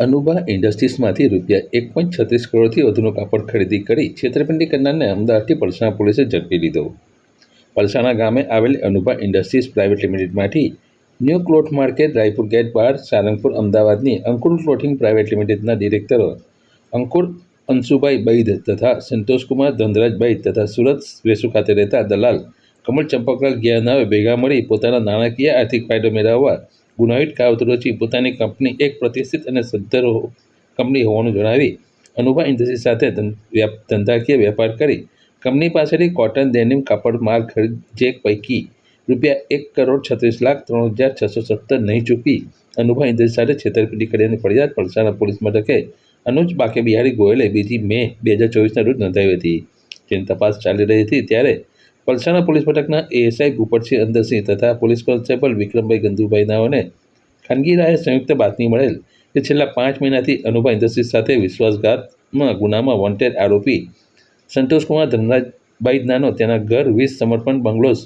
અનુભા ઇન્ડસ્ટ્રીઝમાંથી રૂપિયા એક પોઈન્ટ છત્રીસ કરોડથી વધુનું કાપડ ખરીદી કરી છેતરપિંડી કરનારને અમદાવાદથી પલસાણા પોલીસે ઝડપી લીધો. પલસાણા ગામે આવેલી અનુભા ઇન્ડસ્ટ્રીઝ પ્રાઇવેટ લિમિટેડમાંથી new cloth market Raipur gate બાર સારંગપુર અમદાવાદની અંકુર ક્લોથિંગ પ્રાઇવેટ લિમિટેડના ડિરેક્ટરો અંકુર અંશુભાઈ બૈદ તથા સંતોષકુમાર ધનરાજભાઈ તથા સુરત વેસુ ખાતે રહેતા દલાલ કમલ ચંપકલાલ ગિયાનાવે ભેગા મળી પોતાના નાણાકીય આર્થિક ફાયદો મેળવવા ગુનાહિત કાવતરોચી રચી પોતાની કંપની એક પ્રતિષ્ઠિત અને સદ્ધર કંપની હોવાનું જણાવી અનુભા ઇન્ડસ્ટ્રી સાથે ધંધાકીય વેપાર કરી કંપની પાસેથી કોટન ડેનિમ કાપડ માલ ખરીદ જે પૈકી રૂપિયા એક કરોડ છત્રીસ લાખ ત્રણ હજાર છસો સત્તર નહીં ચૂકી અનુભા ઇન્ડસ્ટ્રીઝ સાથે છેતરપિંડી કર્યાની ફરિયાદ પલસાણા પોલીસ મથકે અનુજ બાકે બિહારી ગોયલે બીજી મે બે હજાર ચોવીસના રોજ નોંધાવી હતી. જેની તપાસ ચાલી રહી હતી ત્યારે પલસાણા પોલીસ મથકના એએસઆઈ ભૂપતસિંહ અંદરસિંહ તથા પોલીસ કોન્સ્ટેબલ વિક્રમભાઈ ગંધુભાઈ નાઓને ખાનગી રાહે સંયુક્ત બાતમી મળેલ કે છેલ્લા પાંચ મહિનાથી અનુભા ઇન્ડસ્ટ્રીઝ સાથે વિશ્વાસઘાતમાં ગુનામાં વોન્ટેડ આરોપી સંતોષકુમાર ધનરાજભાઈ નાનો તેના ઘર વીસ સમર્પણ બંગલોઝ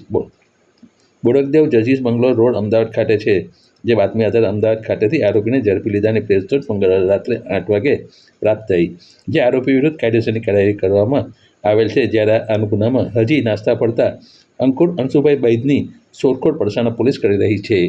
બોડકદેવ જજીસ બંગલો રોડ અમદાવાદ ખાતે છે. જે બાતમી આધારે અમદાવાદ ખાતેથી આરોપીને ઝડપી લીધાની પ્રેસનોટ મંગળવારે રાત્રે આઠ વાગે પ્રાપ્ત થઈ. જે આરોપી વિરુદ્ધ કાયદેસરની કાર્યવાહી કરવામાં આવેલ છે. જ્યારે આ ગુનામાં હજી નાસ્તા પડતા અંકુર અંશુભાઈ બૈદની શોધખોળ પડસાના પોલીસ કરી રહી છે.